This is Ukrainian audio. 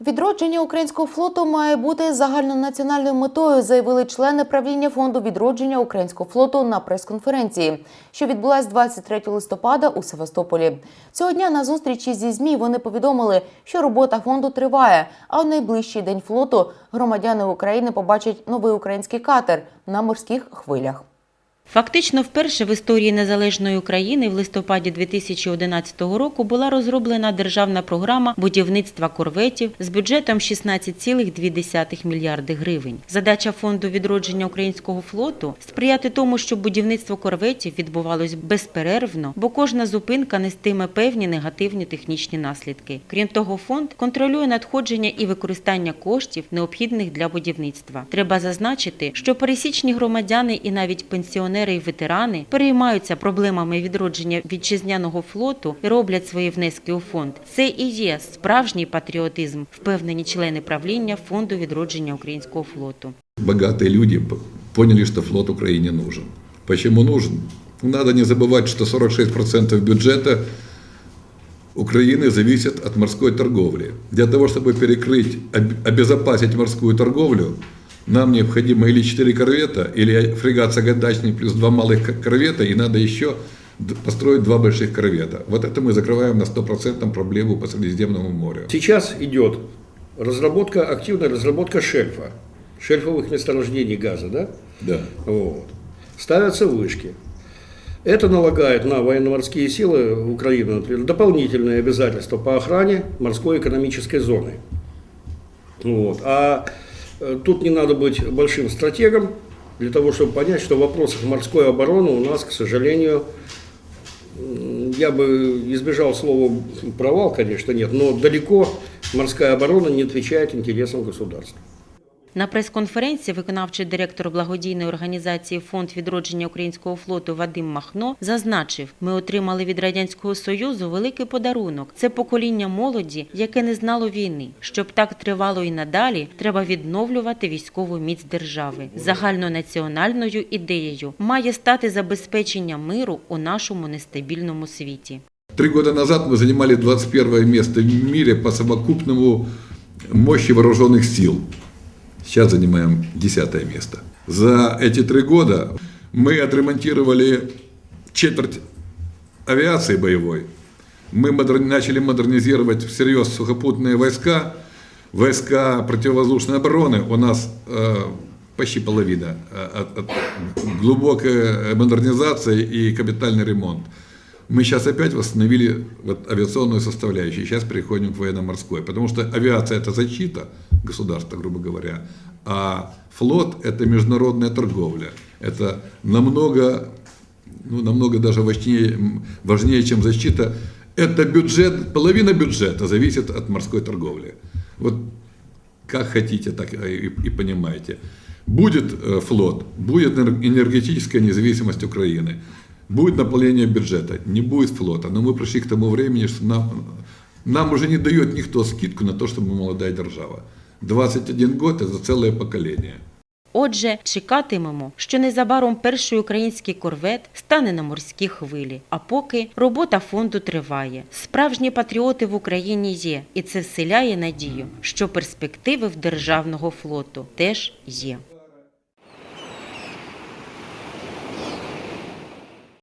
Відродження українського флоту має бути загальнонаціональною метою, заявили члени правління фонду відродження українського флоту на прес-конференції, що відбулась 23 листопада у Севастополі. Цього дня на зустрічі зі змі вони повідомили, що робота фонду триває. А в найближчий день флоту громадяни України побачать новий український катер на морських хвилях. Фактично, вперше в історії незалежної України в листопаді 2011 року була розроблена державна програма будівництва корветів з бюджетом 16,2 мільярди гривень. Задача фонду відродження українського флоту сприяти тому, щоб будівництво корветів відбувалось безперервно, бо кожна зупинка нестиме певні негативні технічні наслідки. Крім того, фонд контролює надходження і використання коштів, необхідних для будівництва. Треба зазначити, що пересічні громадяни і навіть пенсіонери і ветерани переймаються проблемами відродження вітчизняного флоту і роблять свої внески у фонд. Це і є справжній патріотизм, впевнені члени правління фонду відродження українського флоту. богатые люди п- поняли, что флот Украине нужен. Почему нужен? Надо не забывать, что 46% бюджета Украины зависит от морской торговли. Для того, чтобы перекрыть, об- обезопасить морскую торговлю, нам необходимо или 4 корвета, или фрегат «Сагайдачный» плюс два малых корвета, и надо еще построить два больших корвета. Вот это мы закрываем на 100% проблему по Средиземному морю. Сейчас идет разработка, активная разработка шельфа, шельфовых месторождений газа, да? Да. Вот. Ставятся вышки. Это налагает на военно-морские силы Украины, например, дополнительные обязательства по охране морской экономической зоны. Вот. А тут не надо быть большим стратегом для того, чтобы понять, что в вопросах морской обороны у нас, к сожалению, я бы избежал слова провал, конечно, нет, но далеко морская оборона не отвечает интересам государства. На прес-конференції виконавчий директор благодійної організації Фонд відродження українського флоту Вадим Махно зазначив: ми отримали від радянського союзу великий подарунок. Це покоління молоді, яке не знало війни. Щоб так тривало і надалі, треба відновлювати військову міць держави. Загальнонаціональною ідеєю має стати забезпечення миру у нашому нестабільному світі. Три года назад мы занимали 21 место в мире по совокупному мощи вооруженных сил. Сейчас занимаем 10 место. За эти три года мы отремонтировали четверть авиации боевой. Мы модер- начали модернизировать всерьез сухопутные войска, войска противовоздушной обороны. У нас э, почти половина. э, от- от- глубокая модернизация и капитальный ремонт. Мы сейчас опять восстановили вот авиационную составляющую. Сейчас переходим к военно-морской. Потому что авиация – это защита государства, грубо говоря. А флот – это международная торговля. Это намного, ну, намного даже важнее, важнее, чем защита. Это бюджет, половина бюджета зависит от морской торговли. Вот как хотите, так и, и понимаете. Будет э, флот, будет энер- энергетическая независимость Украины, будет наполнение бюджета, не будет флота. Но мы пришли к тому времени, что нам, нам уже не дает никто скидку на то, что мы молодая держава. 21 год – это целое поколение. Отже, чекатимемо, що незабаром перший український корвет стане на морські хвилі. А поки робота фонду триває. Справжні патріоти в Україні є, і це вселяє надію, що перспективи в державного флоту теж є.